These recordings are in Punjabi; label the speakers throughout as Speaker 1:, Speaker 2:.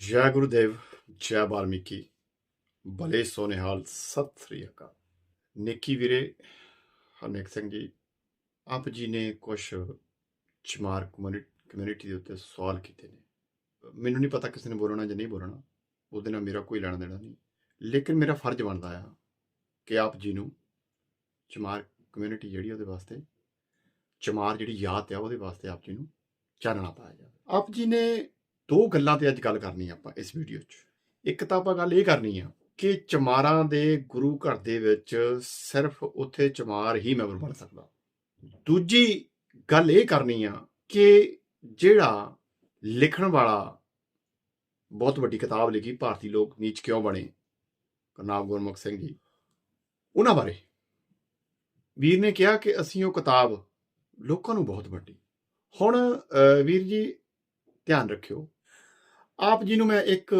Speaker 1: ਜੈ ਗੁਰੂਦੇਵ ਜੈ ਵਾਲਮੀਕੀ ਭਲੇ ਸੋਨੇਹਾਲ ਸਤਿ ਸ੍ਰੀ ਅਕਾਲ ਨੇਕੀ ਵੀਰੇ ਹਰਨੇਕ ਸਿੰਘ ਜੀ ਆਪ ਜੀ ਨੇ ਕੁਝ ਚਮਾਰ ਕਮਿਊਨਿਟੀ ਦੇ ਉੱਤੇ ਸਵਾਲ ਕੀਤੇ ਨੇ ਮੈਨੂੰ ਨਹੀਂ ਪਤਾ ਕਿਸੇ ਨੇ ਬੋਲਣਾ ਜਾਂ ਨਹੀਂ ਬੋਲਣਾ ਉਹਦੇ ਨਾਲ ਮੇਰਾ ਕੋਈ ਲੈਣਾ ਦੇਣਾ ਨਹੀਂ ਲੇਕਿਨ ਮੇਰਾ ਫਰਜ਼ ਬਣਦਾ ਆ ਕਿ ਆਪ ਜੀ ਨੂੰ ਚਮਾਰ ਕਮਿਊਨਿਟੀ ਜਿਹੜੀ ਉਹਦੇ ਵਾਸਤੇ ਚਮਾਰ ਜਿਹੜੀ ਯਾਦ ਆ ਉਹਦੇ ਵਾਸਤੇ ਆਪ ਜੀ ਨੂੰ ਚਾਨਣਾ ਪਾਇਆ ਜਾਵੇ ਆਪ ਜੀ ਨੇ ਦੋ ਗੱਲਾਂ ਤੇ ਅੱਜ ਗੱਲ ਕਰਨੀ ਆਪਾਂ ਇਸ ਵੀਡੀਓ 'ਚ। ਇੱਕ ਤਾਂ ਆਪਾਂ ਗੱਲ ਇਹ ਕਰਨੀ ਆ ਕਿ ਚਮਾਰਾਂ ਦੇ ਗੁਰੂ ਘਰ ਦੇ ਵਿੱਚ ਸਿਰਫ ਉੱਥੇ ਚਮਾਰ ਹੀ ਮੈਂਬਰ ਬਣ ਸਕਦਾ। ਦੂਜੀ ਗੱਲ ਇਹ ਕਰਨੀ ਆ ਕਿ ਜਿਹੜਾ ਲਿਖਣ ਵਾਲਾ ਬਹੁਤ ਵੱਡੀ ਕਿਤਾਬ ਲਿਖੀ, ਭਾਰਤੀ ਲੋਕ ਨੀਚ ਕਿਉਂ ਬਣੇ? ਕਰਨਾਬ ਗੁਰਮੁਖ ਸਿੰਘ ਜੀ, ਉਹਨਾਂ ਬਾਰੇ। ਵੀਰ ਨੇ ਕਿਹਾ ਕਿ ਅਸੀਂ ਉਹ ਕਿਤਾਬ ਲੋਕਾਂ ਨੂੰ ਬਹੁਤ ਵੱਡੀ। ਹੁਣ ਵੀਰ ਜੀ, ਧਿਆਨ ਰੱਖਿਓ ਆਪ ਜੀ ਨੂੰ ਮੈਂ ਇੱਕ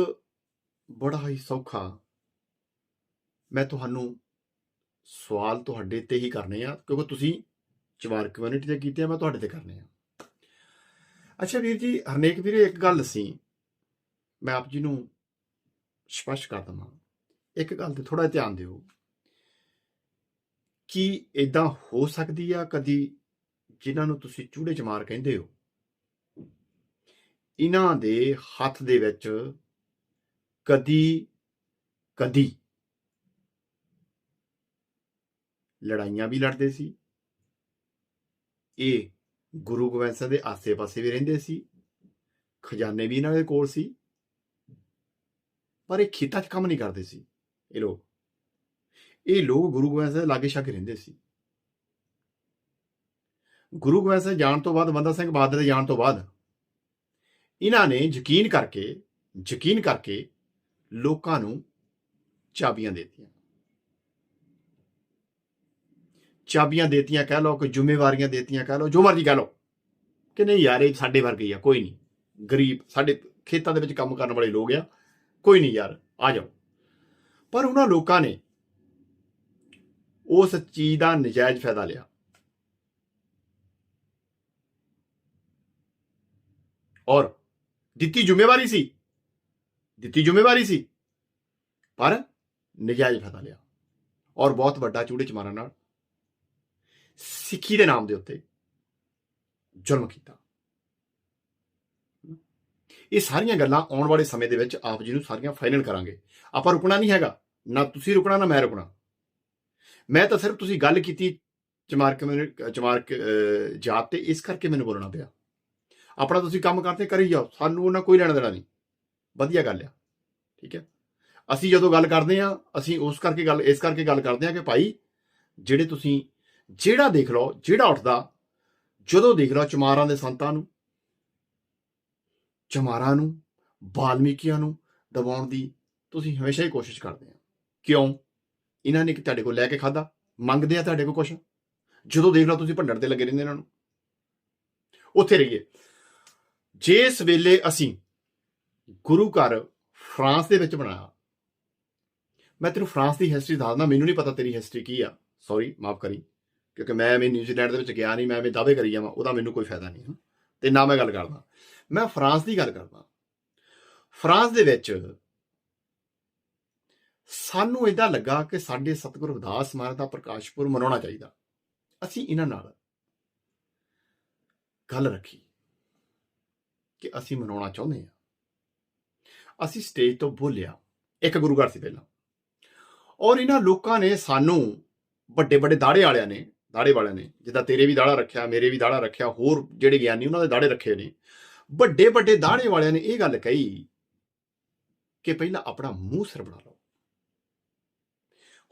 Speaker 1: ਬੜਾ ਹੀ ਸੌਖਾ ਮੈਂ ਤੁਹਾਨੂੰ ਸਵਾਲ ਤੁਹਾਡੇ ਤੇ ਹੀ ਕਰਨੇ ਆ, ਕਿਉਂਕਿ ਤੁਸੀਂ ਚਵਾਰ ਕਮਿਊਨਿਟੀ ਦੇ ਕੀਤੇ ਆ, ਮੈਂ ਤੁਹਾਡੇ ਤੇ ਕਰਨੇ ਆ। ਅੱਛਾ ਵੀਰ ਜੀ, ਹਰਨੇਕ ਵੀਰੇ, ਇੱਕ ਗੱਲ ਸੀ, ਮੈਂ ਆਪ ਜੀ ਨੂੰ ਸਪਸ਼ਟ ਕਰ ਦਵਾਂ। ਇੱਕ ਗੱਲ ਤੇ ਥੋੜਾ ਧਿਆਨ ਦਿਓ, ਕੀ ਇਦਾਂ ਹੋ ਸਕਦੀ ਆ ਕਦੀ ਜਿਨ੍ਹਾਂ ਨੂੰ ਤੁਸੀਂ ਚੂੜੇ ਚਮਾਰ ਕਹਿੰਦੇ ਹੋ? ਇਹਨਾਂ ਦੇ ਹੱਥ ਦੇ ਵਿੱਚ ਕਦੀ ਕਦੀ ਲੜਾਈਆਂ ਵੀ ਲੜਦੇ ਸੀ। ਇਹ ਗੁਰੂ ਗੋਬਿੰਦ ਸਿੰਘ ਦੇ ਆਸੇ-ਪਾਸੇ ਵੀ ਰਹਿੰਦੇ ਸੀ। ਖਜ਼ਾਨੇ ਵੀ ਇਹਨਾਂ ਦੇ ਕੋਲ ਸੀ। ਪਰ ਇਹ ਖੇਤਾਂ 'ਚ ਕੰਮ ਨਹੀਂ ਕਰਦੇ ਸੀ ਇਹ ਲੋਕ। ਇਹ ਲੋਕ ਗੁਰੂ ਗੋਬਿੰਦ ਸਿੰਘ ਦੇ ਲਾਗੇ ਛਾਗੇ ਰਹਿੰਦੇ ਸੀ। ਗੁਰੂ ਗੋਬਿੰਦ ਸਿੰਘ ਜਾਣ ਤੋਂ ਬਾਅਦ ਬੰਦਾ ਸਿੰਘ ਬਹਾਦਰ ਦੇ ਜਾਣ ਤੋਂ ਬਾਅਦ ਇਹਨਾਂ ਨੇ ਯਕੀਨ ਕਰਕੇ ਯਕੀਨ ਕਰਕੇ ਲੋਕਾਂ ਨੂੰ ਚਾਬੀਆਂ ਦੇਤੀਆਂ। ਚਾਬੀਆਂ ਦੇਤੀਆਂ ਕਹਿ ਲਓ ਕਿ ਜ਼ਿੰਮੇਵਾਰੀਆਂ ਦੇਤੀਆਂ ਕਹਿ ਲਓ, ਜੋ ਮਰਜ਼ੀ ਕਹਿ ਲਓ ਕਿ ਨਹੀਂ ਯਾਰ ਇਹ ਸਾਡੇ ਵਰਗੇ ਹੀ ਆ, ਕੋਈ ਨਹੀਂ। ਗਰੀਬ, ਸਾਡੇ ਖੇਤਾਂ ਦੇ ਵਿੱਚ ਕੰਮ ਕਰਨ ਵਾਲੇ ਲੋਕ ਆ, ਕੋਈ ਨਹੀਂ ਯਾਰ, ਆ ਜਾਓ। ਪਰ ਉਹਨਾਂ ਲੋਕਾਂ ਨੇ ਉਸ ਚੀਜ਼ ਦਾ ਨਜਾਇਜ਼ ਫਾਇਦਾ ਲਿਆ। ਔਰ ਦਿੱਤੀ ਜ਼ਿੰਮੇਵਾਰੀ ਸੀ। ਦਿੱਤੀ ਜ਼ਿੰਮੇਵਾਰੀ ਸੀ। ਪਰ ਨਜਾਇਜ਼ ਫਾਇਦਾ ਲਿਆ। ਔਰ ਬਹੁਤ ਵੱਡਾ ਚੂੜੇ ਚਮਾਰਾਂ ਨਾਲ ਸਿੱਖੀ ਦੇ ਨਾਮ ਦੇ ਉੱਤੇ ਜ਼ੁਲਮ ਕੀਤਾ। ਇਹ ਸਾਰੀਆਂ ਗੱਲਾਂ ਆਉਣ ਵਾਲੇ ਸਮੇਂ ਦੇ ਵਿੱਚ ਆਪ ਜੀ ਨੂੰ ਸਾਰੀਆਂ ਫਾਈਨਲ ਕਰਾਂਗੇ। ਆਪਾਂ ਰੁਕਣਾ ਨਹੀਂ ਹੈਗਾ। ਨਾ ਤੁਸੀਂ ਰੁਕਣਾ, ਨਾ ਮੈਂ ਰੁਕਣਾ। ਮੈਂ ਤਾਂ ਸਿਰਫ ਤੁਸੀਂ ਗੱਲ ਕੀਤੀ ਚਮਾਰ ਕਮਿਊਨਿਟੀ ਚਮਾਰ ਜਾਤ ਤੇ ਇਸ ਕਰਕੇ ਮੈਨੂੰ ਬੋਲਣਾ ਪਿਆ। ਆਪਣਾ ਤੁਸੀਂ ਕੰਮ ਕਰਦੇ, ਕਰੀ ਜਾਓ। ਸਾਨੂੰ ਉਹਨਾਂ ਕੋਈ ਲੈਣਾ ਦੇਣਾ ਨਹੀਂ। ਵਧੀਆ ਗੱਲ ਆ। ਠੀਕ ਹੈ ਅਸੀਂ ਜਦੋਂ ਗੱਲ ਕਰਦੇ ਆ ਅਸੀਂ ਉਸ ਕਰਕੇ ਗੱਲ, ਇਸ ਕਰਕੇ ਗੱਲ ਕਰਦੇ ਆ ਕਿ ਭਾਈ, ਜਿਹੜੇ ਤੁਸੀਂ, ਜਿਹੜਾ ਦੇਖ ਲਓ, ਜਿਹੜਾ ਉੱਠਦਾ, ਜਦੋਂ ਦੇਖ ਲਓ ਚਮਾਰਾਂ ਦੇ ਸੰਤਾਂ ਨੂੰ, ਚਮਾਰਾਂ ਨੂੰ ਬਾਲਮੀਕੀਆਂ ਨੂੰ ਦਬਾਉਣ ਦੀ ਤੁਸੀਂ ਹਮੇਸ਼ਾ ਹੀ ਕੋਸ਼ਿਸ਼ ਕਰਦੇ ਆ ਕਿਉਂ? ਇਹਨਾਂ ਨੇ ਕਿ ਤੁਹਾਡੇ ਕੋਲ ਲੈ ਕੇ ਖਾਦਾ ਮੰਗਦੇ ਆ ਤੁਹਾਡੇ ਕੋਲ ਕੁਝ ਜਦੋਂ ਦੇਖ ਲਓ ਤੁਸੀਂ ਭੰਡਣ ਤੇ ਲੱਗੇ ਰਹਿੰਦੇ ਇਹਨਾਂ ਨੂੰ। ਉੱਥੇ ਰਹੀਏ। ਜਿਸ ਵੇਲੇ ਅਸੀਂ ਗੁਰੂ ਘਰ ਫਰਾਂਸ ਦੇ ਵਿੱਚ ਬਣਾਇਆ, ਮੈਂ ਤੈਨੂੰ ਫਰਾਂਸ ਦੀ ਹਿਸਟਰੀ ਦੱਸਦਾ, ਮੈਨੂੰ ਨਹੀਂ ਪਤਾ ਤੇਰੀ ਹਿਸਟਰੀ ਕੀ ਆ। ਸੌਰੀ ਮਾਫ ਕਰੀ, ਕਿਉਂਕਿ ਮੈਂ ਐਵੇਂ ਨਿਊਜ਼ੀਲੈਂਡ ਦੇ ਵਿੱਚ ਗਿਆ ਨਹੀਂ, ਮੈਂ ਐਵੇਂ ਦਾਅਵੇ ਕਰੀ ਜਾਵਾਂ, ਉਹਦਾ ਮੈਨੂੰ ਕੋਈ ਫਾਇਦਾ ਨਹੀਂ। ਹੈ ਤੇ ਨਾ ਮੈਂ ਗੱਲ ਕਰਦਾ। ਮੈਂ ਫਰਾਂਸ ਦੀ ਗੱਲ ਕਰਦਾ। ਫਰਾਂਸ ਦੇ ਵਿੱਚ ਸਾਨੂੰ ਇਦਾਂ ਲੱਗਾ ਕਿ ਸਾਡੇ ਸਤਿਗੁਰੂ ਰਵਿਦਾਸ ਮਹਾਰਾਜ ਦਾ ਪ੍ਰਕਾਸ਼ਪੁਰ ਮਨਾਉਣਾ ਚਾਹੀਦਾ। ਅਸੀਂ ਇਹਨਾਂ ਨਾਲ ਗੱਲ ਰੱਖੀ। ਕਿ ਅਸੀਂ ਮਨਾਉਣਾ ਚਾਹੁੰਦੇ ਹਾਂ। ਅਸੀਂ ਸਟੇਜ ਤੋਂ ਬੋਲਿਆ, ਇੱਕ ਗੁਰੂ ਘਰ ਸੀ ਪਹਿਲਾਂ। ਔਰ ਇਹਨਾਂ ਲੋਕਾਂ ਨੇ ਸਾਨੂੰ, ਵੱਡੇ ਵੱਡੇ ਦਾੜੇ ਵਾਲਿਆਂ ਨੇ, ਦਾੜੇ ਵਾਲਿਆਂ ਨੇ, ਜਿੱਦਾਂ ਤੇਰੇ ਵੀ ਦਾੜਾ ਰੱਖਿਆ, ਮੇਰੇ ਵੀ ਦਾੜਾ ਰੱਖਿਆ, ਹੋਰ ਜਿਹੜੇ ਗਿਆਨੀ ਉਹਨਾਂ ਦੇ ਦਾੜੇ ਰੱਖੇ ਨੇ, ਵੱਡੇ ਵੱਡੇ ਦਾੜੇ ਵਾਲਿਆਂ ਨੇ ਇਹ ਗੱਲ ਕਹੀ ਕਿ ਪਹਿਲਾਂ ਆਪਣਾ ਮੂੰਹ ਸਿਰ ਬਣਾ ਲਓ।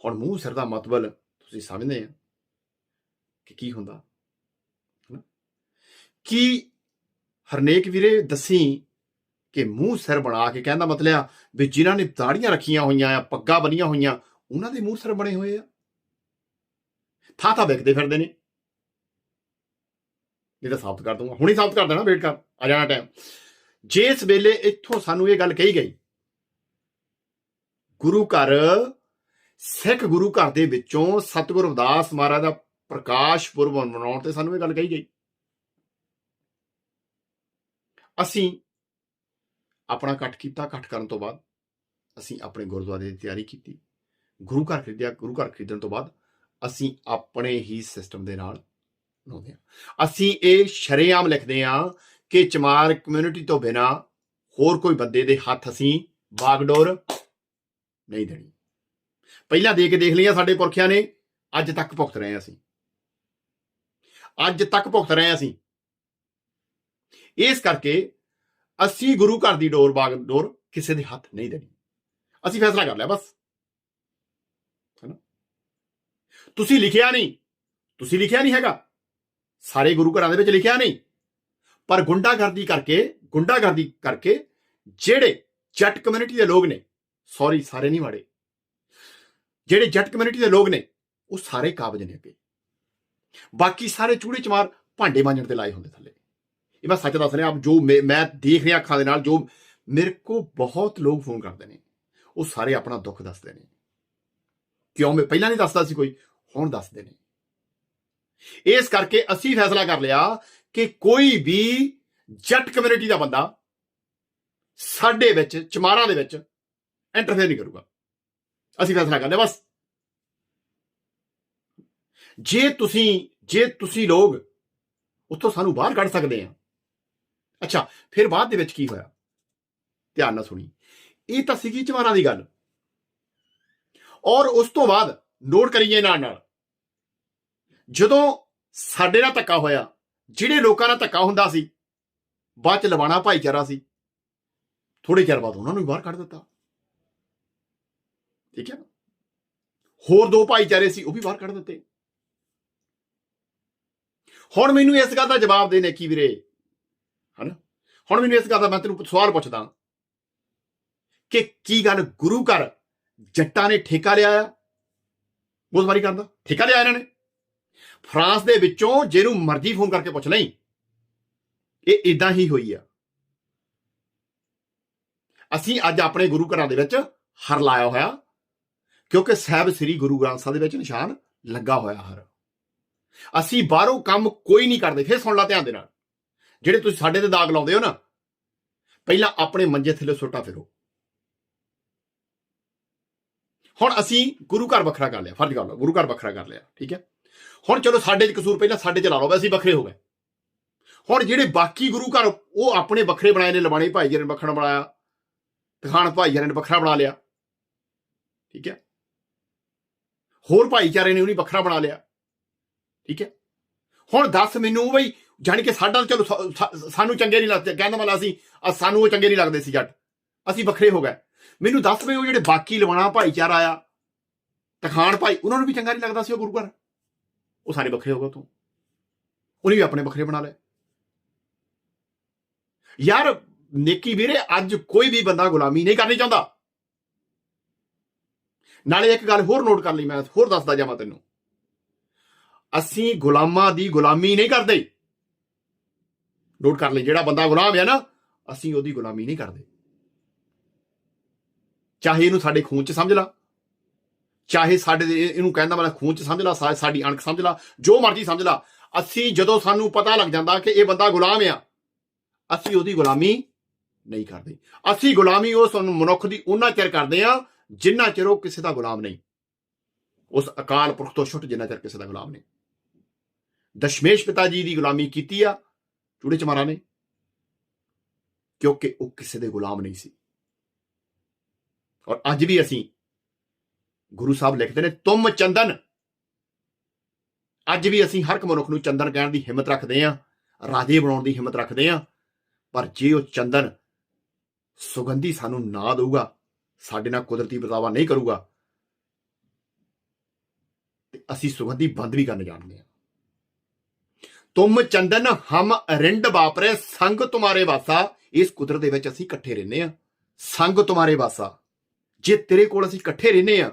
Speaker 1: ਹੁਣ ਮੂੰਹ ਸਿਰ ਦਾ ਮਤਲਬ ਤੁਸੀਂ ਸਮਝਦੇ ਆ ਕਿ ਕੀ ਹੁੰਦਾ? ਕੀ ਹਰਨੇਕ ਵੀਰੇ, ਦੱਸੀ ਕਿ ਮੂੰਹ ਸਿਰ ਬਣਾ ਕੇ ਕਹਿੰਦਾ ਮਤਲਬ ਆ ਵੀ ਜਿਨ੍ਹਾਂ ਨੇ ਦਾੜੀਆਂ ਰੱਖੀਆਂ ਹੋਈਆਂ ਆ, ਪੱਗਾਂ ਬੰਨੀਆਂ ਹੋਈਆਂ, ਉਹਨਾਂ ਦੇ ਮੂੰਹ ਸਿਰ ਬਣੇ ਹੋਏ ਆ। ਥਾਂ ਥਾਂ ਵਿਕਦੇ ਫਿਰਦੇ ਨੇ। ਇਹ ਤਾਂ ਸਾਬਤ ਕਰ ਦੂੰਗਾ ਹੁਣੀ ਸਾਬਤ ਕਰ ਦੇਣਾ, ਵੇਟ ਕਰ, ਆ ਜਾਣਾ ਟਾਈਮ ਜਿਸ ਵੇਲੇ ਇੱਥੋਂ ਸਾਨੂੰ ਇਹ ਗੱਲ ਕਹੀ ਗਈ, ਗੁਰੂ ਘਰ, ਸਿੱਖ ਗੁਰੂ ਘਰ ਦੇ ਵਿੱਚੋਂ ਸਤਿਗੁਰੂ ਅਰਦਾਸ ਮਹਾਰਾਜ ਦਾ ਪ੍ਰਕਾਸ਼ ਪੁਰਬ ਮਨਾਉਣ ਤੇ ਸਾਨੂੰ ਇਹ ਗੱਲ ਕਹੀ ਗਈ। ਅਸੀਂ ਆਪਣਾ ਇਕੱਠ ਕੀਤਾ, ਇਕੱਠ ਕਰਨ ਤੋਂ ਬਾਅਦ ਅਸੀਂ ਆਪਣੇ ਗੁਰਦੁਆਰੇ ਦੀ ਤਿਆਰੀ ਕੀਤੀ। ਗੁਰੂ ਘਰ ਖਰੀਦਿਆ, ਗੁਰੂ ਘਰ ਖਰੀਦਣ ਤੋਂ ਬਾਅਦ ਅਸੀਂ ਆਪਣੇ ਹੀ ਸਿਸਟਮ ਦੇ ਨਾਲ ਬਣਾਉਂਦੇ ਹਾਂ। ਅਸੀਂ ਇਹ ਸ਼ਰੇਆਮ ਲਿਖਦੇ ਹਾਂ ਕਿ ਚਮਾਰ ਕਮਿਊਨਿਟੀ ਤੋਂ ਬਿਨਾ ਹੋਰ ਕੋਈ ਬੰਦੇ ਦੇ ਹੱਥ ਅਸੀਂ ਬਾਗਡੋਰ ਨਹੀਂ ਦੇਣੀ। ਪਹਿਲਾਂ ਦੇ ਕੇ ਦੇਖ ਲਈਆਂ ਸਾਡੇ ਪੁਰਖਿਆਂ ਨੇ, ਅੱਜ ਤੱਕ ਭੁਗਤ ਰਹੇ ਹਾਂ ਅਸੀਂ। ਅੱਜ ਤੱਕ ਭੁਗਤ ਰਹੇ ਹਾਂ ਅਸੀਂ। ਇਸ ਕਰਕੇ ਅਸੀਂ ਗੁਰੂ ਘਰ ਦੀ ਡੋਰ ਬਾਗ, ਡੋਰ ਕਿਸੇ ਦੇ ਹੱਥ ਨਹੀਂ ਦੇਣੀ। ਅਸੀਂ ਫੈਸਲਾ ਕਰ ਲਿਆ ਬਸ। ਹੈਨਾ? ਤੁਸੀਂ ਲਿਖਿਆ ਨਹੀਂ, ਤੁਸੀਂ ਲਿਖਿਆ ਨਹੀਂ ਹੈਗਾ। ਸਾਰੇ ਗੁਰੂ ਘਰਾਂ ਦੇ ਵਿੱਚ ਲਿਖਿਆ ਨਹੀਂ। ਪਰ ਗੁੰਡਾਗਰਦੀ ਕਰਕੇ ਗੁੰਡਾਗਰਦੀ ਕਰਕੇ ਜਿਹੜੇ ਜੱਟ ਕਮਿਊਨਿਟੀ ਦੇ ਲੋਕ ਨੇ ਸੌਰੀ ਸਾਰੇ ਨਹੀਂ ਮਾੜੇ। ਜਿਹੜੇ ਜੱਟ ਕਮਿਊਨਿਟੀ ਦੇ ਲੋਕ ਨੇ, ਉਹ ਸਾਰੇ ਕਾਬਜ ਨੇ ਅੱਗੇ। ਬਾਕੀ ਸਾਰੇ ਚੂੜੇ ਚਮਾਰ ਭਾਂਡੇ ਮਾਂਜਣ ਤੇ ਲਾਏ ਹੁੰਦੇ ਥੱਲੇ। ਇਹ ਮੈਂ ਸੱਚ ਦੱਸ ਰਿਹਾ ਆਪ ਜੋ ਮੈਂ ਮੈਂ ਦੇਖ ਰਿਹਾ ਅੱਖਾਂ ਦੇ ਨਾਲ, ਜੋ ਮੇਰੇ ਕੋ ਬਹੁਤ ਲੋਕ ਫੋਨ ਕਰਦੇ ਨੇ, ਉਹ ਸਾਰੇ ਆਪਣਾ ਦੁੱਖ ਦੱਸਦੇ ਨੇ। ਕਿਉਂ? ਮੈਂ ਪਹਿਲਾਂ ਨਹੀਂ ਦੱਸਦਾ ਸੀ ਕੋਈ, ਹੁਣ ਦੱਸਦੇ ਨੇ। ਇਸ ਕਰਕੇ ਅਸੀਂ ਫੈਸਲਾ ਕਰ ਲਿਆ ਕਿ ਕੋਈ ਵੀ ਜੱਟ ਕਮਿਊਨਿਟੀ ਦਾ ਬੰਦਾ ਸਾਡੇ ਵਿੱਚ, ਚਮਾਰਾਂ ਦੇ ਵਿੱਚ ਇੰਟਰਫੇਅਰ ਨਹੀਂ ਕਰੂਗਾ। ਅਸੀਂ ਫੈਸਲਾ ਕਰ ਲਿਆ, ਬਸ। ਜੇ ਤੁਸੀਂ ਜੇ ਤੁਸੀਂ ਲੋਕ ਉੱਥੋਂ ਸਾਨੂੰ ਬਾਹਰ ਕੱਢ ਸਕਦੇ ਆ ਅੱਛਾ, ਫਿਰ ਬਾਅਦ ਦੇ ਵਿੱਚ ਕੀ ਹੋਇਆ? ਧਿਆਨ ਨਾਲ ਸੁਣੀ। ਇਹ ਤਾਂ ਸੀਗੀ ਚਵਾਰਾਂ ਦੀ ਗੱਲ। ਔਰ ਉਸ ਤੋਂ ਬਾਅਦ ਨੋਟ ਕਰੀਏ ਨਾਲ ਨਾਲ। ਜਦੋਂ ਸਾਡੇ ਨਾਲ ਧੱਕਾ ਹੋਇਆ, ਜਿਹੜੇ ਲੋਕਾਂ ਨਾਲ ਧੱਕਾ ਹੁੰਦਾ ਸੀ, ਬਾਅਦ ਚ ਲਵਾਣਾ ਭਾਈਚਾਰਾ ਸੀ ਥੋੜੇ ਚਿਰ ਬਾਅਦ ਉਹਨਾਂ ਨੂੰ ਵੀ ਬਾਹਰ ਕੱਢ ਦਿੱਤਾ। ਠੀਕ ਹੈ ਹੋਰ ਦੋ ਭਾਈਚਾਰੇ ਸੀ, ਉਹ ਵੀ ਬਾਹਰ ਕੱਢ ਦਿੱਤੇ। ਹੁਣ ਮੈਨੂੰ ਇਸ ਗੱਲ ਦਾ ਜਵਾਬ ਦੇ ਨੇਕੀ ਵੀਰੇ? ਹਨਾ? ਹੁਣ ਮੈਨੂੰ ਇਸ ਗੱਲ ਦਾ ਮੈਂ ਤੈਨੂੰ ਸਵਾਲ ਪੁੱਛਦਾ ਕਿ ਕੀ ਗੱਲ ਗੁਰੂ ਘਰ ਜੱਟਾਂ ਨੇ ਠੇਕਾ ਲਿਆ ਆ? ਬੋਲਬਾਰੀ ਕਰਦਾ ਠੇਕਾ ਲਿਆ ਇਹਨਾਂ ਨੇ। ਫਰਾਂਸ ਦੇ ਵਿੱਚੋਂ ਜਿਹਨੂੰ ਮਰਜ਼ੀ ਫੋਨ ਕਰਕੇ ਪੁੱਛ ਲਈ, ਇਹ ਇਦਾਂ ਹੀ ਹੋਈ ਆ। ਅਸੀਂ ਅੱਜ ਆਪਣੇ ਗੁਰੂ ਘਰਾਂ ਦੇ ਵਿੱਚ ਹਰ ਲਾਇਆ ਹੋਇਆ, ਕਿਉਂਕਿ ਸਾਹਿਬ ਸ੍ਰੀ ਗੁਰੂ ਗ੍ਰੰਥ ਸਾਹਿਬ ਦੇ ਵਿੱਚ ਨਿਸ਼ਾਨ ਲੱਗਾ ਹੋਇਆ ਹਰ। ਅਸੀਂ ਬਾਹਰੋਂ ਕੰਮ ਕੋਈ ਨਹੀਂ ਕਰਦੇ, ਫਿਰ ਸੁਣ ਲਾ ਧਿਆਨ ਦੇ ਨਾਲ। ਜਿਹੜੇ ਤੁਸੀਂ ਸਾਡੇ ਤੇ ਦਾਗ ਲਾਉਂਦੇ ਹੋ ਨਾ, ਪਹਿਲਾਂ ਆਪਣੇ ਮੰਜੇ ਥੱਲੇ ਸੁੱਟਾ ਫਿਰੋ। ਹੁਣ ਅਸੀਂ ਗੁਰੂ ਘਰ ਵੱਖਰਾ ਕਰ ਲਿਆ, ਫਰਜ਼ ਕਰ ਲਓ, ਗੁਰੂ ਘਰ ਵੱਖਰਾ ਕਰ ਲਿਆ, ਠੀਕ ਹੈ? ਹੁਣ ਚਲੋ ਸਾਡੇ 'ਚ ਕਸੂਰ ਪਹਿਲਾਂ ਸਾਡੇ 'ਚ ਲਾ ਲਓ ਵੀ ਅਸੀਂ ਵੱਖਰੇ ਹੋ ਗਏ। ਹੁਣ ਜਿਹੜੇ ਬਾਕੀ ਗੁਰੂ ਘਰ, ਉਹ ਆਪਣੇ ਵੱਖਰੇ ਬਣਾਏ ਨੇ ਲਵਾਣੇ ਭਾਈ ਜੀ ਨੇ ਵੱਖਰਾ ਬਣਾਇਆ ਤਖਾਨ ਭਾਈ ਜੀ ਨੇ ਵੱਖਰਾ ਬਣਾ ਲਿਆ, ਠੀਕ ਹੈ? ਹੋਰ ਭਾਈਚਾਰੇ ਨੇ ਉਹਨੇ ਵੱਖਰਾ ਬਣਾ ਲਿਆ, ਠੀਕ ਹੈ? ਹੁਣ ਦੱਸ ਮੈਨੂੰ ਬਈ ਜਾਣੀ ਕਿ ਸਾਡਾ ਤਾਂ ਚਲੋ, ਸਾ- ਸਾਨੂੰ ਚੰਗੇ ਨਹੀਂ ਲੱਗਦੇ। ਕਹਿੰਦਾ ਮਤਲਬ ਅਸੀਂ ਅ- ਸਾਨੂੰ ਉਹ ਚੰਗੇ ਨਹੀਂ ਲੱਗਦੇ ਸੀ ਜੱਟ। ਅਸੀਂ ਵੱਖਰੇ ਹੋ ਗਏ। ਮੈਨੂੰ ਦੱਸ ਵੀ ਉਹ ਜਿਹੜੇ ਬਾਕੀ ਲਵਾਣਾ ਭਾਈਚਾਰਾ ਆ ਤਖਾਨ ਭਾਈ, ਉਹਨਾਂ ਨੂੰ ਵੀ ਚੰਗਾ ਨਹੀਂ ਲੱਗਦਾ ਸੀ ਉਹ ਗੁਰੂ ਘਰ? ਉਹ ਸਾਰੇ ਵੱਖਰੇ ਹੋ ਗਏ ਤੋਂ ਉਹਨੇ ਵੀ ਆਪਣੇ ਵੱਖਰੇ ਬਣਾ ਲਏ। ਯਾਰ, ਨੇਕੀ ਵੀਰੇ, ਅੱਜ ਕੋਈ ਵੀ ਬੰਦਾ ਗੁਲਾਮੀ ਨਹੀਂ ਕਰਨੀ ਚਾਹੁੰਦਾ। ਨਾਲੇ ਇੱਕ ਗੱਲ ਹੋਰ ਨੋਟ ਕਰ ਲਈ ਮੈਂ, ਹੋਰ ਦੱਸਦਾ ਜਾਵਾਂ ਤੈਨੂੰ। ਅਸੀਂ ਗੁਲਾਮਾਂ ਦੀ ਗੁਲਾਮੀ ਨਹੀਂ ਕਰਦੇ। ਨੋਟ ਕਰ ਲਈ, ਜਿਹੜਾ ਬੰਦਾ ਗੁਲਾਮ ਹੈ ਨਾ, ਅਸੀਂ ਉਹਦੀ ਗੁਲਾਮੀ ਨਹੀਂ ਕਰਦੇ। ਚਾਹੇ ਇਹਨੂੰ ਸਾਡੇ ਖੂਨ ਚ ਸਮਝ ਲਾ, ਚਾਹੇ ਸਾਡੇ ਇਹਨੂੰ ਕਹਿੰਦਾ ਮੈਂ ਖੂਨ ਚ ਸਮਝ ਲਾ ਸਾਡੀ ਅਣਖ ਸਮਝ ਲਾ, ਜੋ ਮਰਜ਼ੀ ਸਮਝ ਲਾ, ਅਸੀਂ ਜਦੋਂ ਸਾਨੂੰ ਪਤਾ ਲੱਗ ਜਾਂਦਾ ਕਿ ਇਹ ਬੰਦਾ ਗੁਲਾਮ ਆ, ਅਸੀਂ ਉਹਦੀ ਗੁਲਾਮੀ ਨਹੀਂ ਕਰਦੇ। ਅਸੀਂ ਗੁਲਾਮੀ ਉਸ ਮਨੁੱਖ ਦੀ ਉਹਨਾਂ ਚਿਰ ਕਰਦੇ ਆ ਜਿੰਨਾ ਚਿਰ ਉਹ ਕਿਸੇ ਦਾ ਗੁਲਾਮ ਨਹੀਂ। ਉਸ ਅਕਾਲ ਪੁਰਖ ਤੋਂ ਛੁੱਟ ਜਿੰਨਾ ਚਿਰ ਕਿਸੇ ਦਾ ਗੁਲਾਮ ਨਹੀਂ। ਦਸ਼ਮੇਸ਼ ਪਿਤਾ ਜੀ ਦੀ ਗੁਲਾਮੀ ਕੀਤੀ ਆ ਚੂੜੇ ਚਮਾਰਾ ਨੇ ਕਿਉਂਕਿ ਉਹ ਕਿਸੇ ਦੇ ਗੁਲਾਮ ਨਹੀਂ ਸੀ ਔਰ ਅੱਜ ਵੀ ਅਸੀਂ ਗੁਰੂ ਸਾਹਿਬ ਲਿਖਦੇ ਨੇ ਤੁਮ ਚੰਦਨ ਅੱਜ ਵੀ ਅਸੀਂ ਹਰ ਇੱਕ ਮਨੁੱਖ ਨੂੰ ਚੰਦਨ ਕਹਿਣ ਦੀ ਹਿੰਮਤ ਰੱਖਦੇ ਆ ਰਾਜੇ ਬਣਾਉਣ ਦੀ ਹਿੰਮਤ ਰੱਖਦੇ ਆ ਪਰ ਜੇ ਉਹ ਚੰਦਨ ਸੁਗੰਧੀ ਸਾਨੂੰ ਨਾ ਦੇਊਗਾ ਸਾਡੇ ਨਾਲ ਕੁਦਰਤੀ ਵਰਤਾਵਾ ਨਹੀਂ ਕਰੂਗਾ ਤੇ ਅਸੀਂ ਸੁਗੰਧੀ ਬੰਦ ਵੀ ਕਰਨ ਜਾਣਦੇ ਹਾਂ ਤੁਮ ਚੰਦਨ ਹਮ ਰਿੰਡ ਵਾਪਰੇ, ਸੰਗ ਤੁਮਾਰੇ ਵਾਸਾ। ਇਸ ਕੁਦਰਤ ਦੇ ਵਿੱਚ ਅਸੀਂ ਇਕੱਠੇ ਰਹਿੰਦੇ ਆ ਸੰਗ ਤੁਮਾਰੇ ਵਾਸਾ। ਜੇ ਤੇਰੇ ਕੋਲ ਅਸੀਂ ਇਕੱਠੇ ਰਹਿੰਦੇ ਆ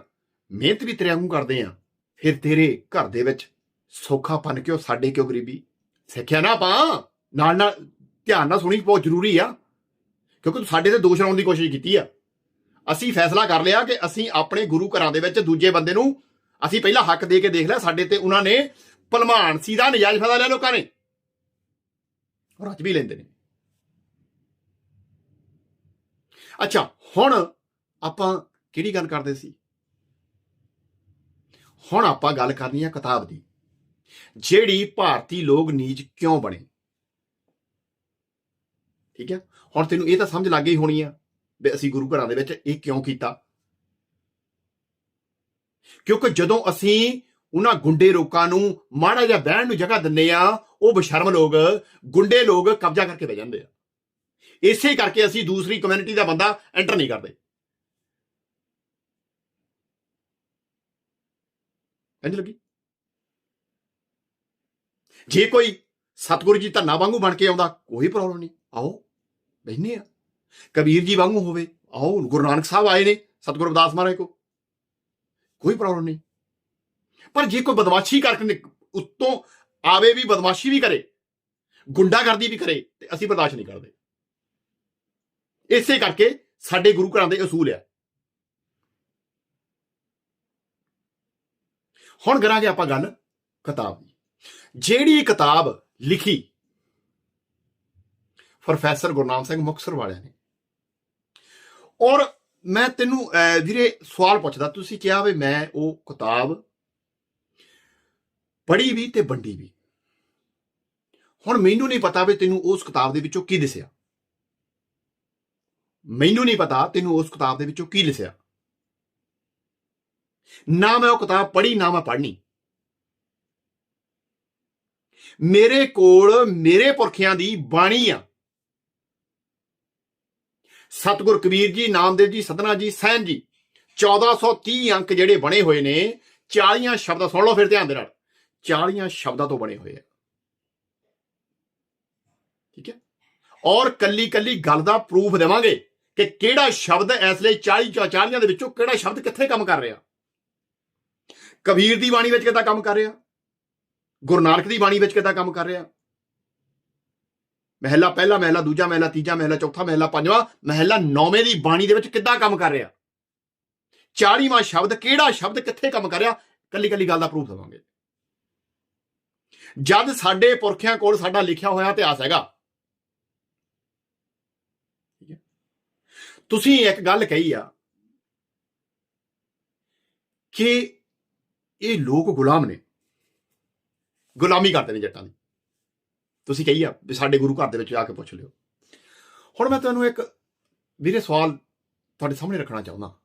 Speaker 1: ਮਿਹਨਤ ਵੀ ਤੇਰੇ ਵਾਂਗੂ ਕਰਦੇ ਆ ਫਿਰ ਤੇਰੇ ਘਰ ਦੇ ਵਿੱਚ ਸੌਖਾਪਨ ਕਿਉਂ, ਸਾਡੇ ਕਿਉਂ ਗਰੀਬੀ? ਸਿੱਖਿਆ ਨਾ ਪਾ ਨਾਲ ਨਾਲ ਧਿਆਨ ਨਾਲ ਸੁਣੀ, ਬਹੁਤ ਜ਼ਰੂਰੀ ਆ। ਕਿਉਂਕਿ ਤੂੰ ਸਾਡੇ ਤੇ ਦੋਸ਼ ਲਾਉਣ ਦੀ ਕੋਸ਼ਿਸ਼ ਕੀਤੀ ਆ। ਅਸੀਂ ਫੈਸਲਾ ਕਰ ਲਿਆ ਕਿ ਅਸੀਂ ਆਪਣੇ ਗੁਰੂ ਘਰਾਂ ਦੇ ਵਿੱਚ ਦੂਜੇ ਬੰਦੇ ਨੂੰ ਅਸੀਂ ਪਹਿਲਾਂ ਹੱਕ ਦੇ ਕੇ ਦੇਖ ਲਿਆ, ਸਾਡੇ ਤੇ ਉਹਨਾਂ ਨੇ ਭਲਮਾਨ ਸੀ ਦਾ ਨਜਾਇਜ਼ ਫਾਇਦਾ ਲਿਆ ਲੋਕਾਂ ਨੇ। ਔਰ ਅੱਜ ਵੀ ਲੈਂਦੇ ਨੇ। ਅੱਛਾ, ਹੁਣ ਆਪਾਂ ਕਿਹੜੀ ਗੱਲ ਕਰਦੇ ਸੀ? ਹੁਣ ਆਪਾਂ ਗੱਲ ਕਰਨੀ ਹੈ ਕਿਤਾਬ ਦੀ। ਜਿਹੜੀ ਭਾਰਤੀ ਲੋਕ ਨੀਚ ਕਿਉਂ ਬਣੇ? ਠੀਕ ਹੈ ਹੁਣ ਤੈਨੂੰ ਇਹ ਤਾਂ ਸਮਝ ਲੱਗ ਗਈ ਹੋਣੀ ਆ ਵੀ ਅਸੀਂ ਗੁਰੂ ਘਰਾਂ ਦੇ ਵਿੱਚ ਇਹ ਕਿਉਂ ਕੀਤਾ? ਕਿਉਂਕਿ ਜਦੋਂ ਅਸੀਂ ਉਹਨਾਂ ਗੁੰਡੇ ਲੋਕਾਂ ਨੂੰ ਮਾੜਾ ਜਿਹਾ ਬਹਿਣ ਨੂੰ ਜਗ੍ਹਾ ਦਿੰਦੇ ਆ, ਉਹ ਬਸ਼ਰਮ ਲੋਕ, ਗੁੰਡੇ ਲੋਕ ਕਬਜ਼ਾ ਕਰਕੇ ਬਹਿ ਜਾਂਦੇ ਆ। ਇਸੇ ਕਰਕੇ ਅਸੀਂ ਦੂਸਰੀ ਕਮਿਊਨਿਟੀ ਦਾ ਬੰਦਾ ਐਂਟਰ ਨਹੀਂ ਕਰਦੇ। ਸਮਝ ਲੱਗੀ? ਜੇ ਕੋਈ ਸਤਿਗੁਰੂ ਜੀ ਧੰਨਾ ਵਾਂਗੂ ਬਣ ਕੇ ਆਉਂਦਾ, ਕੋਈ ਪ੍ਰੋਬਲਮ ਨਹੀਂ। ਆਓ ਬੈਠਨੇ ਆ। ਕਬੀਰ ਜੀ ਵਾਂਗੂ ਹੋਵੇ, ਆਓ, ਗੁਰੂ ਨਾਨਕ ਸਾਹਿਬ ਆਏ ਨੇ, ਸਤਿਗੁਰੂ ਰਵਿਦਾਸ ਮਹਾਰਾਜ ਕੋ। ਕੋਈ ਪ੍ਰੋਬਲਮ ਨਹੀਂ। ਪਰ ਜੇ ਕੋਈ ਬਦਮਾਸ਼ੀ ਕਰਕੇ ਉੱਤੋਂ ਆਵੇ ਵੀ ਬਦਮਾਸ਼ੀ ਵੀ ਕਰੇ, ਗੁੰਡਾਗਰਦੀ ਵੀ ਕਰੇ, ਤੇ ਅਸੀਂ ਬਰਦਾਸ਼ਤ ਨਹੀਂ ਕਰਦੇ। ਇਸੇ ਕਰਕੇ ਸਾਡੇ ਗੁਰੂ ਘਰਾਂ ਦੇ ਅਸੂਲ ਆ। ਹੁਣ ਕਰਾਂਗੇ ਆਪਾਂ ਗੱਲ ਕਿਤਾਬ ਦੀ। ਜਿਹੜੀ ਕਿਤਾਬ ਲਿਖੀ ਪ੍ਰੋਫੈਸਰ ਗੁਰਨਾਮ ਸਿੰਘ ਮੁਕਤਸਰ ਵਾਲਿਆਂ ਨੇ। ਔਰ ਮੈਂ ਤੈਨੂੰ ਵੀਰੇ ਸਵਾਲ ਪੁੱਛਦਾ, ਤੁਸੀਂ ਕਿਹਾ ਵੀ ਮੈਂ ਉਹ ਕਿਤਾਬ ਪੜ੍ਹੀ ਵੀ ਤੇ ਵੰਡੀ ਵੀ। ਹੁਣ ਮੈਨੂੰ ਨਹੀਂ ਪਤਾ ਵੀ ਤੈਨੂੰ ਉਸ ਕਿਤਾਬ ਦੇ ਵਿੱਚੋਂ ਕੀ ਦਿਸਿਆ। ਮੈਨੂੰ ਨਹੀਂ ਪਤਾ ਤੈਨੂੰ ਉਸ ਕਿਤਾਬ ਦੇ ਵਿੱਚੋਂ ਕੀ ਲਿਖਿਆ ਨਾ ਮੈਂ ਉਹ ਕਿਤਾਬ ਪੜ੍ਹੀ, ਨਾ ਮੈਂ ਪੜ੍ਹਨੀ। ਮੇਰੇ ਕੋਲ, ਮੇਰੇ ਪੁਰਖਿਆਂ ਦੀ ਬਾਣੀ ਆ। ਸਤਿਗੁਰ ਕਬੀਰ ਜੀ, ਨਾਮਦੇਵ ਜੀ ਸਤਨਾ ਜੀ ਸੈਨ ਜੀ 1430 ਅੰਕ ਜਿਹੜੇ ਬਣੇ ਹੋਏ ਨੇ 40 ਸ਼ਬਦ ਸੁਣ ਲਓ ਫਿਰ ਧਿਆਨ ਦੇ ਨਾਲ। 40 ਸ਼ਬਦਾਂ ਤੋਂ ਬਣੇ ਹੋਏ ਆ। ਠੀਕ ਹੈ? ਔਰ ਕੱਲੀ ਕੱਲੀ ਗੱਲ ਦਾ ਪ੍ਰੂਫ ਦੇਵਾਂਗੇ ਕਿ ਕਿਹੜਾ ਸ਼ਬਦ ਇਸ ਲਈ 40 ਚੋਂ 40 ਦੇ ਵਿੱਚੋਂ ਕਿਹੜਾ ਸ਼ਬਦ ਕਿੱਥੇ ਕੰਮ ਕਰ ਰਿਹਾ। ਕਬੀਰ ਦੀ ਬਾਣੀ ਵਿੱਚ ਕਿੱਦਾਂ ਕੰਮ ਕਰ ਰਿਹਾ? ਗੁਰੂ ਨਾਨਕ ਦੀ ਬਾਣੀ ਵਿੱਚ ਕਿੱਦਾਂ ਕੰਮ ਕਰ ਰਿਹਾ? ਮਹਿਲਾ ਪਹਿਲਾ, ਮਹਿਲਾ ਦੂਜਾ, ਮਹਿਲਾ ਤੀਜਾ, ਮਹਿਲਾ ਚੌਥਾ, ਮਹਿਲਾ ਪੰਜਵਾਂ, ਮਹਿਲਾ ਨੌਵੇਂ ਦੀ ਬਾਣੀ ਦੇ ਵਿੱਚ ਕਿੱਦਾਂ ਕੰਮ ਕਰ ਰਿਹਾ? 40ਵਾਂ ਸ਼ਬਦ ਕਿਹੜਾ ਸ਼ਬਦ ਕਿੱਥੇ ਕੰਮ ਕਰ ਰਿਹਾ? ਕੱਲੀ ਕੱਲੀ ਗੱਲ ਦਾ ਪ੍ਰੂਫ ਦੇਵਾਂਗੇ। ਜਦ ਸਾਡੇ ਪੁਰਖਿਆਂ ਕੋਲ ਸਾਡਾ ਲਿਖਿਆ ਹੋਇਆ ਇਤਿਹਾਸ ਹੈਗਾ। ਤੁਸੀਂ ਇੱਕ ਗੱਲ ਕਹੀ ਆ ਕਿ ਇਹ ਲੋਕ ਗੁਲਾਮ ਨੇ। ਗੁਲਾਮੀ ਕਰਦੇ ਨੇ ਜੱਟਾਂ ਦੀ। ਤੁਸੀਂ ਕਹੀ ਆ ਵੀ ਸਾਡੇ ਗੁਰੂ ਘਰ ਦੇ ਵਿੱਚ ਜਾ ਕੇ ਪੁੱਛ ਲਿਓ। ਹੁਣ ਮੈਂ ਤੁਹਾਨੂੰ ਇੱਕ ਵੀਰੇ ਸਵਾਲ ਤੁਹਾਡੇ ਸਾਹਮਣੇ ਰੱਖਣਾ ਚਾਹੁੰਦਾ।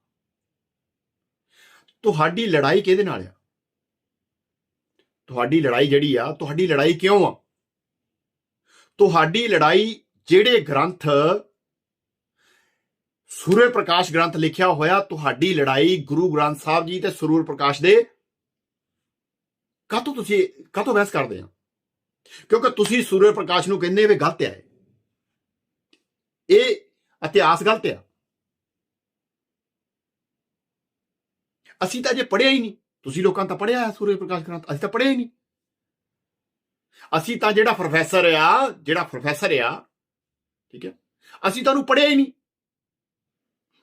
Speaker 1: ਤੁਹਾਡੀ ਲੜਾਈ ਕਿਹਦੇ ਨਾਲ ਆ? ਤੁਹਾਡੀ ਲੜਾਈ ਜਿਹੜੀ ਆ, ਤੁਹਾਡੀ ਲੜਾਈ ਕਿਉਂ ਆ? ਤੁਹਾਡੀ ਲੜਾਈ ਜਿਹੜੇ ਗ੍ਰੰਥ ਸੂਰਜ ਪ੍ਰਕਾਸ਼ ਗ੍ਰੰਥ ਲਿਖਿਆ ਹੋਇਆ, ਤੁਹਾਡੀ ਲੜਾਈ ਗੁਰੂ ਗ੍ਰੰਥ ਸਾਹਿਬ ਜੀ ਤੇ ਸੂਰਜ ਪ੍ਰਕਾਸ਼ ਦੇ ਕਾਹਤੋਂ ਤੁਸੀਂ, ਕਾਹਤੋਂ ਬਹਿਸ ਕਰਦੇ ਆ ਕਿਉਂਕਿ ਤੁਸੀਂ ਸੂਰਜ ਪ੍ਰਕਾਸ਼ ਨੂੰ ਕਹਿੰਦੇ ਵੀ ਗਲਤ ਹੈ ਇਹ। ਇਤਿਹਾਸ ਗਲਤ ਆ। ਅਸੀਂ ਤਾਂ ਜੇ ਪੜਿਆ ਹੀ ਨਹੀਂ। ਤੁਸੀਂ ਲੋਕਾਂ ਤਾਂ ਪੜਿਆ ਹੈ ਸੂਰਜ ਪ੍ਰਕਾਸ਼ ਗ੍ਰੰਥ ਅਸੀਂ ਤਾਂ ਪੜਿਆ ਹੀ ਨਹੀਂ। ਅਸੀਂ ਤਾਂ ਜਿਹੜਾ ਪ੍ਰੋਫੈਸਰ ਆ, ਜਿਹੜਾ ਪ੍ਰੋਫੈਸਰ ਆ, ਠੀਕ ਹੈ, ਅਸੀਂ ਤੁਹਾਨੂੰ ਉਹਨੂੰ ਪੜਿਆ ਹੀ ਨਹੀਂ।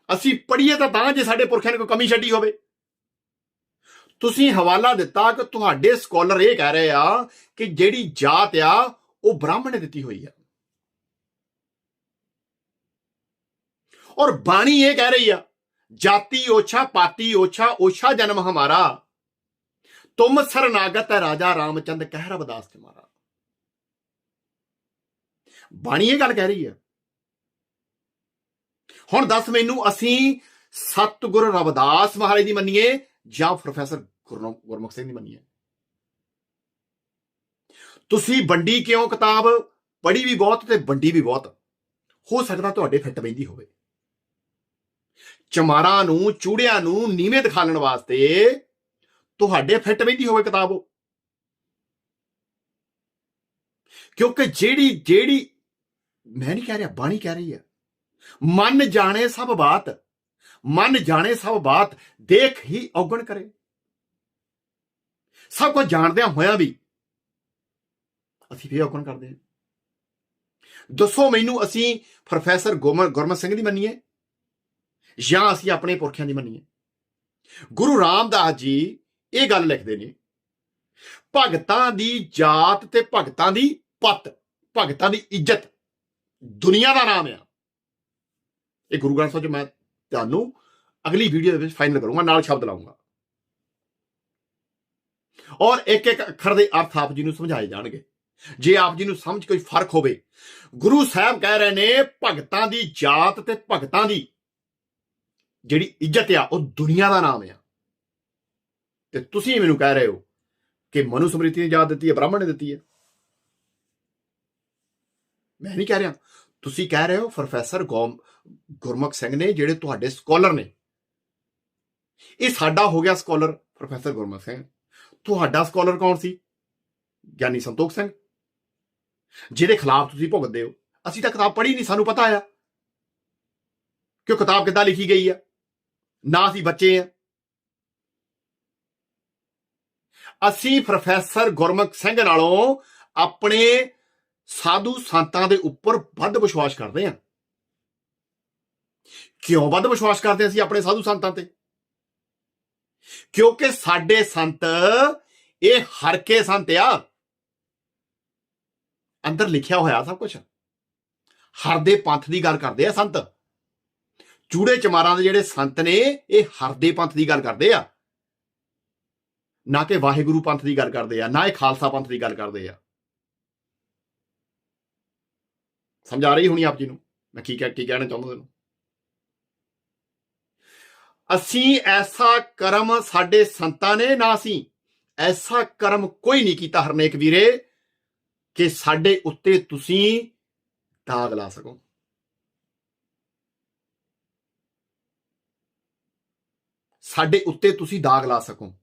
Speaker 1: ਅਸੀਂ ਪੜ੍ਹੀਏ ਤਾਂ ਤਾਂ ਜੇ ਸਾਡੇ ਪੁਰਖਿਆਂ ਨੇ ਕੋਈ ਕਮੀ ਛੱਡੀ ਹੋਵੇ। ਤੁਸੀਂ ਹਵਾਲਾ ਦਿੱਤਾ ਕਿ ਤੁਹਾਡੇ ਸਕਾਲਰ ਇਹ ਕਹਿ ਰਹੇ ਆ ਕਿ ਜਿਹੜੀ ਜਾਤ ਆ, ਉਹ ਬ੍ਰਾਹਮਣ ਨੇ ਦਿੱਤੀ ਹੋਈ ਆ। ਔਰ ਬਾਣੀ ਇਹ ਕਹਿ ਰਹੀ ਆ, ਜਾਤੀ ਓਛਾ, ਪਾਤੀ ਓਛਾ ਓਛਾ ਜਨਮ ਹਮਾਰਾ। ਤੁਮ ਸਰਨਾਗਤ ਹੈ ਰਾਜਾ ਰਾਮਚੰਦ, ਕਹਿ ਰਬਦਾਸ ਤੁਮਾਰਾ ਬਾਣੀ ਇਹ ਗੱਲ ਕਹਿ ਰਹੀ ਹੈ। ਹੁਣ ਦੱਸ ਮੈਨੂੰ, ਅਸੀਂ ਸਤਿਗੁਰ ਰਵਿਦਾਸ ਮਹਾਰਾਜ ਦੀ ਮੰਨੀਏ ਜਾਂ ਪ੍ਰੋਫੈਸਰ ਗੁਰਨੋ- ਗੁਰਮੁਖ ਸਿੰਘ ਦੀ ਮੰਨੀਏ? ਤੁਸੀਂ ਵੰਡੀ ਕਿਉਂ ਕਿਤਾਬ? ਪੜ੍ਹੀ ਵੀ ਬਹੁਤ ਤੇ ਵੰਡੀ ਵੀ ਬਹੁਤ। ਹੋ ਸਕਦਾ ਤੁਹਾਡੇ ਫਿੱਟ ਬੈਂਦੀ ਹੋਵੇ। ਚਮਾਰਾਂ ਨੂੰ, ਚੂੜਿਆਂ ਨੂੰ ਨੀਵੇਂ ਦਿਖਾਲਣ ਵਾਸਤੇ ਤੁਹਾਡੇ ਫਿੱਟ ਬੈਂਦੀ ਹੋਵੇ ਕਿਤਾਬ ਉਹ। ਕਿਉਂਕਿ ਜਿਹੜੀ ਜਿਹੜੀ, ਮੈਂ ਨਹੀਂ ਕਹਿ ਰਿਹਾ, ਬਾਣੀ ਕਹਿ ਰਹੀ ਹੈ। ਮਨ ਜਾਣੇ ਸਭ ਬਾਤ, ਮਨ ਜਾਣੇ ਸਭ ਬਾਤ, ਦੇਖ ਹੀ ਔਗਣ ਕਰੇ। ਸਭ ਕੁਝ ਜਾਣਦਿਆਂ ਹੋਇਆਂ ਵੀ ਅਸੀਂ ਵੀ ਔਗਣ ਕਰਦੇ ਹਾਂ। ਦੱਸੋ ਮੈਨੂੰ ਅਸੀਂ ਪ੍ਰੋਫੈਸਰ ਗੁਰਮ- ਗੁਰਮਤ ਸਿੰਘ ਦੀ ਮੰਨੀਏ ਜਾਂ ਅਸੀਂ ਆਪਣੇ ਪੁਰਖਿਆਂ ਦੀ ਮੰਨੀਏ? ਗੁਰੂ ਰਾਮਦਾਸ ਜੀ ਇਹ ਗੱਲ ਲਿਖਦੇ ਨੇ, ਭਗਤਾਂ ਦੀ ਜਾਤ ਤੇ ਭਗਤਾਂ ਦੀ ਪਤ, ਭਗਤਾਂ ਦੀ ਇੱਜ਼ਤ, ਦੁਨੀਆ ਦਾ ਨਾਮ ਆ। ਇਹ ਗੁਰੂ ਗ੍ਰੰਥ ਸਾਹਿਬ 'ਚ ਮੈਂ ਤੁਹਾਨੂੰ ਅਗਲੀ ਵੀਡੀਓ ਦੇ ਵਿੱਚ ਫਾਈਨਲ ਕਰੂੰਗਾ, ਨਾਲ ਸ਼ਬਦ ਲਾਉਂਗਾ ਔਰ ਇੱਕ ਇੱਕ ਅੱਖਰ ਦੇ ਅਰਥ ਆਪ ਜੀ ਨੂੰ ਸਮਝਾਏ ਜਾਣਗੇ। ਜੇ ਆਪ ਜੀ ਨੂੰ ਸਮਝ ਕੋਈ ਫ਼ਰਕ ਹੋਵੇ, ਗੁਰੂ ਸਾਹਿਬ ਕਹਿ ਰਹੇ ਨੇ, ਭਗਤਾਂ ਦੀ ਜਾਤ ਤੇ ਭਗਤਾਂ ਦੀ ਜਿਹੜੀ ਇੱਜ਼ਤ ਆ, ਉਹ ਦੁਨੀਆ ਦਾ ਨਾਮ ਆ। ਤੇ ਤੁਸੀਂ ਮੈਨੂੰ ਕਹਿ ਰਹੇ ਹੋ ਕਿ ਮਨੂ ਸਮ੍ਰਿਤੀ ਨੇ ਯਾਦ ਦਿੱਤੀ ਹੈ, ਬ੍ਰਾਹਮਣ ਨੇ ਦਿੱਤੀ ਹੈ। ਮੈਂ ਨਹੀਂ ਕਹਿ ਰਿਹਾ। ਤੁਸੀਂ ਕਹਿ ਰਹੇ ਹੋ ਪ੍ਰੋਫੈਸਰ ਗੋਮ, ਗੁਰਮੁਖ ਸਿੰਘ ਨੇ ਜਿਹੜੇ ਤੁਹਾਡੇ ਸਕਾਲਰ ਨੇ। ਇਹ ਸਾਡਾ ਹੋ ਗਿਆ ਸਕਾਲਰ, ਪ੍ਰੋਫੈਸਰ ਗੁਰਮੁਖ ਸਿੰਘ। ਤੁਹਾਡਾ ਸਕਾਲਰ ਕੌਣ ਸੀ? ਗਿਆਨੀ ਸੰਤੋਖ ਸਿੰਘ। ਜਿਹਦੇ ਖਿਲਾਫ ਤੁਸੀਂ ਭੁਗਤਦੇ ਹੋ। ਅਸੀਂ ਤਾਂ ਕਿਤਾਬ ਪੜ੍ਹੀ ਨਹੀਂ, ਸਾਨੂੰ ਪਤਾ ਆ। ਕਿ ਉਹ ਕਿਤਾਬ ਕਿੱਦਾਂ ਲਿਖੀ ਗਈ ਆ? ਨਾ ਅਸੀਂ ਬੱਚੇ ਆ। ਅਸੀਂ ਪ੍ਰੋਫੈਸਰ ਗੁਰਮੁਖ ਸਿੰਘ ਨਾਲੋਂ ਆਪਣੇ ਸਾਧੂ ਸੰਤਾਂ ਦੇ ਉੱਪਰ ਵੱਧ ਵਿਸ਼ਵਾਸ ਕਰਦੇ ਹਾਂ। ਕਿਉਂ ਵੱਧ ਵਿਸ਼ਵਾਸ ਕਰਦੇ ਹਾਂ ਅਸੀਂ ਆਪਣੇ ਸਾਧੂ ਸੰਤਾਂ ਤੇ? ਕਿਉਂਕਿ ਸਾਡੇ ਸੰਤ ਇਹ ਹਰਕੇ ਸੰਤ ਆ। ਅੰਦਰ ਲਿਖਿਆ ਹੋਇਆ ਸਭ ਕੁਝ ਹਰ ਦੇ ਪੰਥ ਦੀ ਗੱਲ ਕਰਦੇ ਆ ਸੰਤ। ਚੂੜੇ ਚਮਾਰਾਂ ਦੇ ਜਿਹੜੇ ਸੰਤ ਨੇ, ਇਹ ਹਰ ਦੇ ਪੰਥ ਦੀ ਗੱਲ ਕਰਦੇ ਆ। ਨਾ ਕਿ ਵਾਹਿਗੁਰੂ ਪੰਥ ਦੀ ਗੱਲ ਕਰਦੇ ਆ, ਨਾ ਇਹ ਖਾਲਸਾ ਪੰਥ ਦੀ ਗੱਲ ਕਰਦੇ ਆ। ਸਮਝਾ ਰਹੀ ਹੋਣੀ ਆਪ ਜੀ ਨੂੰ? ਮੈਂ ਕੀ ਕਹਿ, ਕੀ ਕਹਿਣਾ ਚਾਹੁੰਦਾ ਤੁਹਾਨੂੰ? ਅਸੀਂ ਐਸਾ ਕਰਮ ਸਾਡੇ ਸੰਤਾਂ ਨੇ ਨਾ ਅਸੀਂ, ਐਸਾ ਕਰਮ ਕੋਈ ਨਹੀਂ ਕੀਤਾ ਹਰਨੇਕ ਵੀਰੇ, ਕਿ ਸਾਡੇ ਉੱਤੇ ਤੁਸੀਂ ਦਾਗ ਲਾ ਸਕੋ। ਸਾਡੇ ਉੱਤੇ ਤੁਸੀਂ ਦਾਗ ਲਾ ਸਕੋ।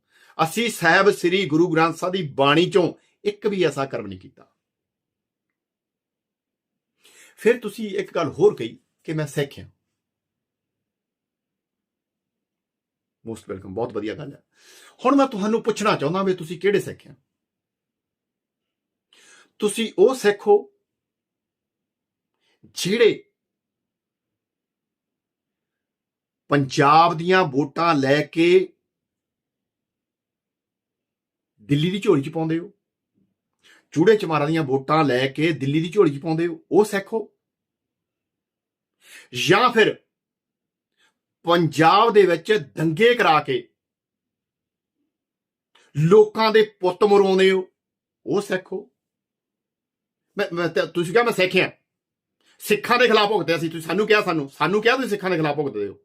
Speaker 1: ਅਸੀਂ ਸਾਹਿਬ ਸ੍ਰੀ ਗੁਰੂ ਗ੍ਰੰਥ ਸਾਹਿਬ ਦੀ ਬਾਣੀ ਚੋਂ ਇੱਕ ਵੀ ਐਸਾ ਕਰਮ ਨਹੀਂ ਕੀਤਾ। ਫਿਰ ਤੁਸੀਂ ਇੱਕ ਗੱਲ ਹੋਰ ਕਹੀ ਕਿ ਮੈਂ ਸਿੱਖ ਹਾਂ। ਮੋਸਟ ਵੈਲਕਮ ਬਹੁਤ ਵਧੀਆ ਗੱਲ ਹੈ। ਹੁਣ ਮੈਂ ਤੁਹਾਨੂੰ ਪੁੱਛਣਾ ਚਾਹੁੰਦਾ ਵੀ ਤੁਸੀਂ ਕਿਹੜੇ ਸਿੱਖ ਹੋ? ਤੁਸੀਂ ਉਹ ਸਿੱਖ ਹੋ ਜਿਹੜੇ ਪੰਜਾਬ ਦੀਆਂ ਵੋਟਾਂ ਲੈ ਕੇ ਦਿੱਲੀ ਦੀ ਝੋਲੀ 'ਚ ਪਾਉਂਦੇ ਹੋ। ਚੂੜੇ ਚਮਾਰਾਂ ਦੀਆਂ ਵੋਟਾਂ ਲੈ ਕੇ ਦਿੱਲੀ ਦੀ ਝੋਲੀ 'ਚ ਪਾਉਂਦੇ ਹੋ। ਉਹ ਸਿੱਖ ਹੋ। ਜਾਂ ਫਿਰ ਪੰਜਾਬ ਦੇ ਵਿੱਚ ਦੰਗੇ ਕਰਾ ਕੇ ਲੋਕਾਂ ਦੇ ਪੁੱਤ ਮਰਵਾਉਂਦੇ ਹੋ। ਉਹ ਸਿੱਖ ਹੋ। ਮੈਂ ਤੁਸੀਂ ਕਿਹਾ ਮੈਂ ਸਿੱਖਿਆ ਸਿੱਖਾਂ ਦੇ ਖਿਲਾਫ ਭੁਗਤਿਆ ਸੀ। ਤੁਸੀਂ ਸਾਨੂੰ ਕਿਹਾ ਸਾਨੂੰ। ਸਾਨੂੰ ਕਿਹਾ ਤੁਸੀਂ ਸਿੱਖਾਂ ਦੇ ਖਿਲਾਫ ਭੁਗਤਦੇ ਹੋ।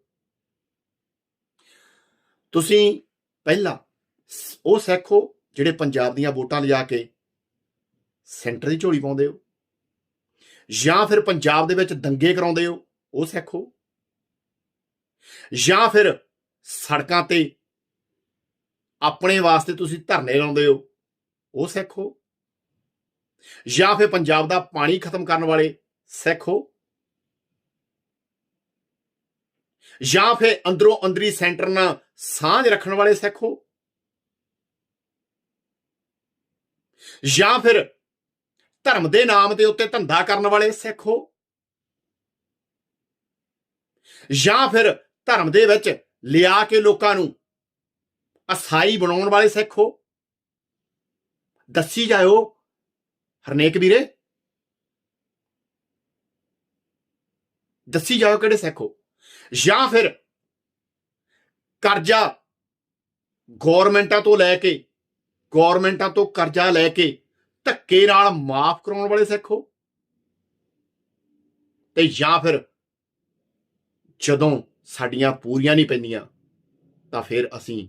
Speaker 1: ਤੁਸੀਂ ਪਹਿਲਾਂ ਉਹ ਸਿੱਖ ਹੋ। ਜਿਹੜੇ ਪੰਜਾਬ ਦੀਆਂ ਵੋਟਾਂ ਲਿਜਾ ਕੇ ਸੈਂਟਰ ਦੀ ਝੋਲੀ ਪਾਉਂਦੇ ਹੋ? ਜਾਂ ਫਿਰ ਪੰਜਾਬ ਦੇ ਵਿੱਚ ਦੰਗੇ ਕਰਾਉਂਦੇ ਹੋ? ਉਹ ਸਿੱਖ। ਜਾਂ ਫਿਰ ਸੜਕਾਂ ਤੇ ਆਪਣੇ ਵਾਸਤੇ ਤੁਸੀਂ ਧਰਨੇ ਲਾਉਂਦੇ ਹੋ? ਉਹ ਸਿੱਖ। ਜਾਂ ਫਿਰ ਪੰਜਾਬ ਦਾ ਪਾਣੀ ਖਤਮ ਕਰਨ ਵਾਲੇ ਸਿੱਖੋ। ਜਾਂ ਫਿਰ ਅੰਦਰੋਂ ਅੰਦਰੀ ਸੈਂਟਰ ਨਾਲ ਸਾਂਝ ਰੱਖਣ ਵਾਲੇ ਸਿੱਖੋ ਹੋ ਜਾਂ ਫਿਰ ਧਰਮ ਦੇ ਨਾਮ ਦੇ ਉੱਤੇ ਧੰਦਾ ਕਰਨ ਵਾਲੇ ਸਿੱਖ ਹੋ? ਜਾਂ ਫਿਰ ਧਰਮ ਦੇ ਵਿੱਚ ਲਿਆ ਕੇ ਲੋਕਾਂ ਨੂੰ ਅਸਾਈ ਬਣਾਉਣ ਵਾਲੇ ਸਿੱਖ ਹੋ? ਦੱਸੀ ਜਾਇਓ, ਹਰਨੇਕ ਵੀਰੇ। ਦੱਸੀ ਜਾਓ ਕਿਹੜੇ ਸਿੱਖ ਹੋ? ਜਾਂ ਫਿਰ ਕਰਜ਼ਾ ਗਵਰਨਮੈਂਟਾਂ ਤੋਂ ਲੈ ਕੇ ਗਵਰਨਮੈਂਟਾਂ ਤੋਂ ਕਰਜ਼ਾ ਲੈ ਕੇ ਧੱਕੇ ਨਾਲ ਮਾਫ ਕਰਾਉਣ ਵਾਲੇ ਸਿੱਖ ਹੋ? ਤੇ ਜਾਂ ਫਿਰ ਜਦੋਂ ਸਾਡੀਆਂ ਪੂਰੀਆਂ ਨਹੀਂ ਪੈਂਦੀਆਂ, ਤਾਂ ਫਿਰ ਅਸੀਂ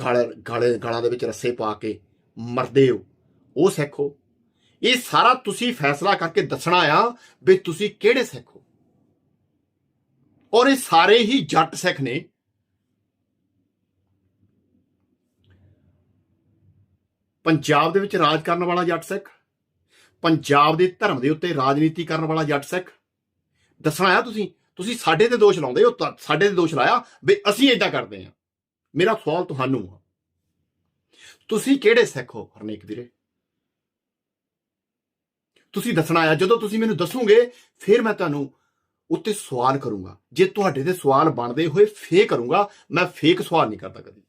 Speaker 1: ਗਲ, ਗਲੇ, ਗਲਾਂ ਦੇ ਵਿੱਚ ਰੱਸੇ ਪਾ ਕੇ ਮਰਦੇ ਹੋ? ਉਹ ਸਿੱਖ ਹੋ? ਇਹ ਸਾਰਾ ਤੁਸੀਂ ਫੈਸਲਾ ਕਰਕੇ ਦੱਸਣਾ ਆ ਵੀ ਤੁਸੀਂ ਕਿਹੜੇ ਸਿੱਖ ਹੋ? ਔਰ ਇਹ ਸਾਰੇ ਹੀ ਜੱਟ ਸਿੱਖ ਨੇ ਪੰਜਾਬ ਦੇ ਵਿੱਚ ਰਾਜ ਕਰਨ ਵਾਲਾ ਜੱਟ ਸਿੱਖ, ਪੰਜਾਬ ਦੇ ਧਰਮ ਦੇ ਉੱਤੇ ਰਾਜਨੀਤੀ ਕਰਨ ਵਾਲਾ ਜੱਟ ਸਿੱਖ। ਦੱਸਣਾ ਆ ਤੁਸੀਂ ਤੁਸੀਂ ਸਾਡੇ ਤੇ ਦੋਸ਼ ਲਾਉਂਦੇ ਹੋ ਸਾਡੇ ਤੇ ਦੋਸ਼ ਲਾਇਆ ਵੀ ਅਸੀਂ ਇਦਾਂ ਕਰਦੇ ਹਾਂ। ਮੇਰਾ ਸਵਾਲ ਤੁਹਾਨੂੰ ਆ। ਤੁਸੀਂ ਕਿਹੜੇ ਸਿੱਖ ਹੋ, ਹਰਨੇਕ ਵੀਰੇ? ਤੁਸੀਂ ਦੱਸਣਾ ਆ, ਜਦੋਂ ਤੁਸੀਂ ਮੈਨੂੰ ਦੱਸੋਗੇ, ਫਿਰ ਮੈਂ ਤੁਹਾਨੂੰ ਉੱਤੇ ਸਵਾਲ ਕਰੂੰਗਾ। ਜੇ ਤੁਹਾਡੇ ਤੇ ਸਵਾਲ ਬਣਦੇ ਹੋਏ ਫੇਕ ਕਰੂੰਗਾ, ਮੈਂ ਫੇਕ ਸਵਾਲ ਨਹੀਂ ਕਰਦਾ ਕਦੀ।